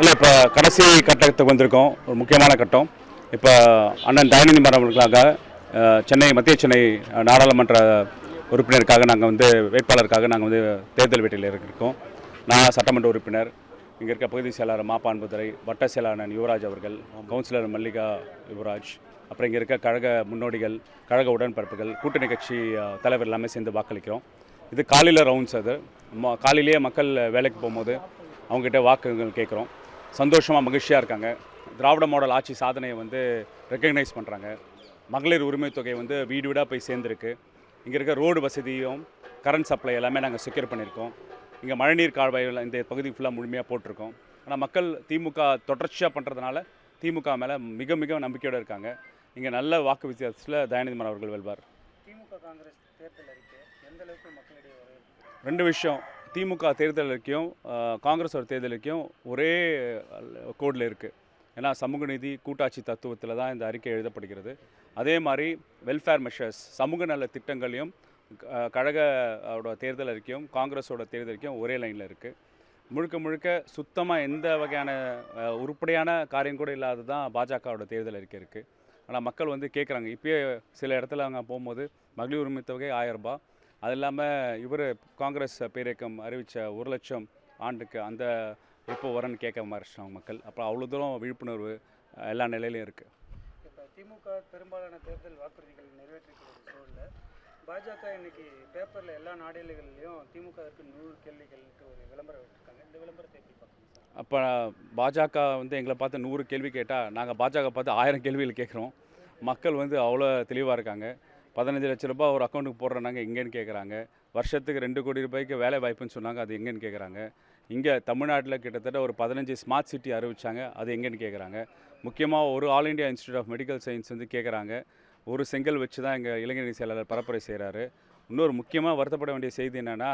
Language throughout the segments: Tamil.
இல்லை இப்போ கடைசி கட்டத்துக்கு வந்திருக்கோம். ஒரு முக்கியமான கட்டம். இப்போ அண்ணன் தயநிதி மரவர்களுக்காக சென்னை மத்திய சென்னை நாடாளுமன்ற உறுப்பினருக்காக நாங்கள் வந்து வேட்பாளருக்காக நாங்கள் வந்து தேர்தல் வேட்டையில் இருக்கோம் நான் சட்டமன்ற உறுப்பினர் இங்கே இருக்க பகுதி செயலாளர் மாப்பான்புதுரை வட்ட செயலாளர் யுவராஜ் அவர்கள் கவுன்சிலர் மல்லிகா யுவராஜ் அப்புறம் இங்கே இருக்க கழக முன்னோடிகள் கழக உடன்பிறப்புகள் கூட்டணி கட்சி தலைவர் எல்லாமே சேர்ந்து வாக்களிக்கிறோம். இது காலையில் ரவுண்ட்ஸ் அது காலையிலேயே மக்கள் வேலைக்கு போகும்போது அவங்ககிட்ட வாக்குகள் கேட்குறோம். சந்தோஷமாக மகிழ்ச்சியாக இருக்காங்க. திராவிட மாடல் ஆட்சி சாதனையை வந்து ரெக்கக்னைஸ் பண்ணுறாங்க மகளிர் உரிமை தொகை வந்து வீடு வீடாக போய் சேர்ந்துருக்கு. இங்கே இருக்க ரோடு வசதியும் கரண்ட் சப்ளை எல்லாமே நாங்கள் செக்யூர் பண்ணியிருக்கோம். இங்கே மழைநீர் கால்வாய்கள் இந்த பகுதி ஃபுல்லாக முழுமையாக போட்டிருக்கோம். ஆனால் மக்கள் திமுக தொடர்ச்சியாக பண்ணுறதுனால திமுக மேலே மிக மிக நம்பிக்கையோடு இருக்காங்க. இங்கே நல்ல வாக்கு வித்தியாசத்தில் தயாநிதி மாறன் அவர்கள் வெல்வார். திமுக காங்கிரஸ் தேர்தல் அறிக்கை எந்த அளவுக்கு மக்களிடையே வரவேற்பு? ரெண்டு விஷயம். திமுக தேர்தல் அறிக்கையும் காங்கிரஸோட தேர்தல் அறிக்கையும் ஒரே கோடில் இருக்குது ஏன்னா சமூக நீதி கூட்டாட்சி தத்துவத்தில் தான் இந்த அறிக்கை எழுதப்படுகிறது. அதே மாதிரி வெல்ஃபேர் மெஷர்ஸ் சமூக நல திட்டங்களையும் கழகோட தேர்தல் அறிக்கையும் காங்கிரஸோட தேர்தல் அறிக்கையும் ஒரே லைனில் இருக்குது முழுக்க முழுக்க சுத்தமாக எந்த வகையான உருப்படியான காரியம் கூட இல்லாத தான் பாஜகவோட தேர்தல் அறிக்கை இருக்குது ஆனால் மக்கள் வந்து கேட்குறாங்க இப்போயே சில இடத்துல அவங்க போகும்போது மகளிர் உரிமை தொகை ஆயிரம் ரூபாய் அது இல்லாமல் இவர் காங்கிரஸ் பேரியக்கம் அறிவித்த ஒரு லட்சம் ஆண்டுக்கு அந்த எப்போ வரன்னு கேட்க ஆரம்பிச்சிட்டாங்க மக்கள். அப்புறம் அவ்வளோ தூரம் விழிப்புணர்வு எல்லா நிலையிலையும் இருக்குது இப்போ திமுக பெரும்பாலான தேர்தல் வாக்குறுதிகள் நிறைவேற்றிக்கூடிய சூழலில் பாஜக இன்னைக்கு பேப்பரில் எல்லா நாடேடுகள்லையும் திமுகவிற்கு நூறு கேள்விகள்ட்டு ஒரு விளம்பரம் விட்டுருக்காங்க இந்த விளம்பரத்தை எப்படி பார்க்குறீங்க அப்போ பாஜக வந்து எங்களை பார்த்து நூறு கேள்வி கேட்டால் நாங்கள் பாஜக பார்த்து ஆயிரம் கேள்விகள் கேட்குறோம். மக்கள் வந்து அவ்வளோ தெளிவாக இருக்காங்க. பதினஞ்சு லட்ச ரூபாய் ஒரு அக்கௌண்ட்டுக்கு போடுறாங்க எங்கேன்னு கேட்குறாங்க வருஷத்துக்கு ரெண்டு கோடி ரூபாய்க்கு வேலை வாய்ப்புன்னு சொன்னாங்க அது எங்கேன்னு கேட்குறாங்க இங்கே தமிழ்நாட்டில் கிட்டத்தட்ட ஒரு பதினஞ்சு ஸ்மார்ட் சிட்டி அறிவிச்சாங்க அது எங்கேன்னு கேட்குறாங்க முக்கியமாக ஒரு all India institute of medical science வந்து கேட்குறாங்க ஒரு செங்கல் வச்சு தான் எங்கள் இளைஞரணி செயலாளர் பரப்புரை செய்கிறாரு இன்னொரு முக்கியமாக வருத்தப்பட வேண்டிய செய்தி என்னென்னா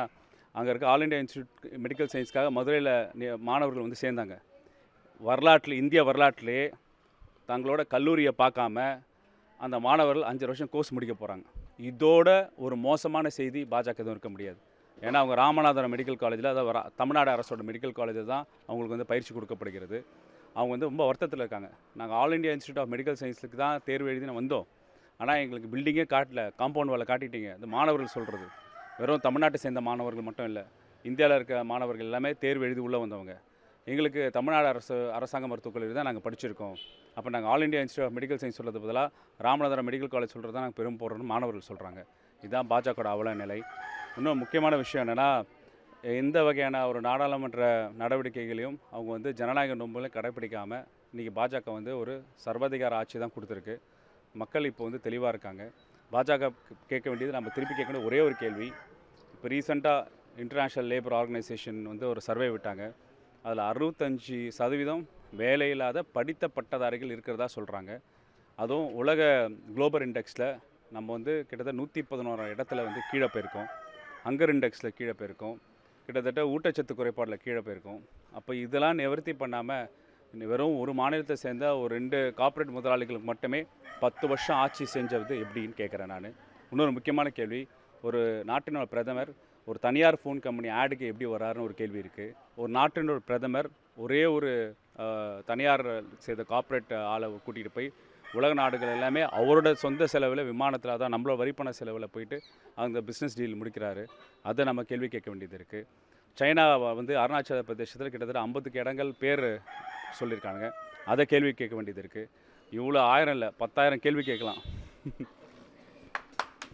அங்கே இருக்க ஆல் இந்தியா இன்ஸ்டியூட் மெடிக்கல் சயின்ஸ்க்காக மதுரையில் மாணவர்கள் வந்து சேர்ந்தாங்க. வரலாற்றில் இந்திய வரலாற்றிலே தங்களோட கல்லூரியை பார்க்காம அந்த மாணவர்கள் அஞ்சு வருஷம் கோர்ஸ் முடிக்க போகிறாங்க இதோட ஒரு மோசமான செய்தி பாஜக எதுவும் இருக்க முடியாது. ஏன்னா அவங்க ராமநாதபுரம் மெடிக்கல் காலேஜில் அதாவது தமிழ்நாடு அரசோட மெடிக்கல் காலேஜில் தான் அவங்களுக்கு வந்து பயிற்சி கொடுக்கப்படுகிறது. அவங்க வந்து ரொம்ப வருத்தத்தில் இருக்காங்க. நாங்கள் all India institute of medical சயின்ஸுக்கு தான் தேர்வு எழுதி வந்தோம். ஆனால் எங்களுக்கு பில்டிங்கே காட்டல. காம்பவுண்ட் வேலை காட்டிட்டீங்க. இந்த மாணவர்கள் சொல்கிறது வெறும் தமிழ்நாட்டை சேர்ந்த மாணவர்கள் மட்டும் இல்லை இந்தியாவில் இருக்க மாணவர்கள் எல்லாமே தேர்வு எழுதி உள்ளே வந்தவங்க. எங்களுக்கு தமிழ்நாடு அரசு அரசாங்க மருத்துவக் கல்லூரி தான் நாங்கள் படிச்சிருக்கோம். அப்போ நாங்கள் all India institute of medical science சொல்கிறது பதிலாக ராமநாதரம் மெடிக்கல் காலேஜ் சொல்கிறது தான் நாங்கள் பெரும் போடுறோம்னு மாணவர்கள் சொல்கிறாங்க இதுதான் பாஜகவோட அவல நிலை. இன்னும் முக்கியமான விஷயம் என்னென்னா எந்த வகையான ஒரு நாடாளுமன்ற நடவடிக்கைகளையும் அவங்க வந்து ஜனநாயக நோம்புகளை கடைப்பிடிக்காமல் இன்றைக்கி பாஜக வந்து ஒரு சர்வாதிகார ஆட்சி தான் கொடுத்துருக்கு. மக்கள் இப்போ வந்து தெளிவாக இருக்காங்க. பாஜக கேட்க வேண்டியது நம்ம திருப்பி கேட்க வேண்டிய ஒரே ஒரு கேள்வி. இப்போ ரீசெண்டாக இன்டர்நேஷ்னல் லேபர் ஆர்கனைசேஷன் வந்து ஒரு சர்வே விட்டாங்க. அதில் அறுபத்தஞ்சி சதவீதம் வேலையில்லாத படித்த பட்டதாரிகள் இருக்கிறதா சொல்கிறாங்க அதுவும் உலக குளோபல் இண்டெக்ஸில் நம்ம வந்து கிட்டத்தட்ட நூற்றி பதினோரு இடத்துல வந்து கீழே போயிருக்கோம். ஹங்கர் இண்டெக்ஸில் கீழே போயிருக்கோம். கிட்டத்தட்ட ஊட்டச்சத்து குறைபாடில் கீழே போயிருக்கோம். அப்போ இதெல்லாம் நிவர்த்தி பண்ணாமல் வெறும் ஒரு மாநிலத்தை சேர்ந்த ஒரு ரெண்டு கார்ப்பரேட் முதலாளிகளுக்கு மட்டுமே பத்து வருஷம் ஆட்சி செஞ்சது எப்படின்னு கேட்குறேன் நான். இன்னொரு முக்கியமான கேள்வி ஒரு நாட்டினோட பிரதமர் ஒரு தனியார் ஃபோன் கம்பெனி ஆடுக்கு எப்படி வராருன்னு ஒரு கேள்வி இருக்குது ஒரு நாட்டினோட பிரதமர் ஒரே ஒரு தனியார் செய்த கார்ப்பரேட் ஆளை கூட்டிகிட்டு போய் உலக நாடுகள் எல்லாமே அவரோட சொந்த செலவில் விமானத்தில் தான் நம்மளோட வரிப்பண செலவில் போயிட்டு அந்த பிஸ்னஸ் டீல் முடிக்கிறாரு. அதை நம்ம கேள்வி கேட்க வேண்டியது இருக்குது சைனா வந்து அருணாச்சல பிரதேசத்தில் கிட்டத்தட்ட ஐம்பதுக்கு இடங்கள் பேர் சொல்லியிருக்காங்க. அதை கேள்வி கேட்க வேண்டியது இருக்குது இவ்வளோ ஆயிரம் இல்லை பத்தாயிரம் கேள்வி கேட்கலாம்.